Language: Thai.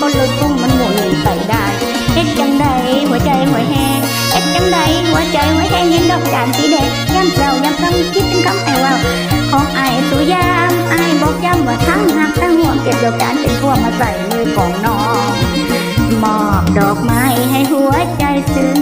ว่อเลี่ยนลอนยรถพุ่งมันหมุนไปได้เฮ็ดจังใดหัวใจหัวแหงเฮ็ดจังใดหัวใจหัวแหงเห็นดอกจานสีแดงย้ำเจ้าย้ำคำคิดเป็นคำไอ้ว่าของไอ้สุยามไอ้บอกย้ำว่าทั้งหักทั้งห่วงเก็บดอกจานเป็นพวงมาใส่มือของน้องมอบดอกไม้ให้หัวใจซึ้ง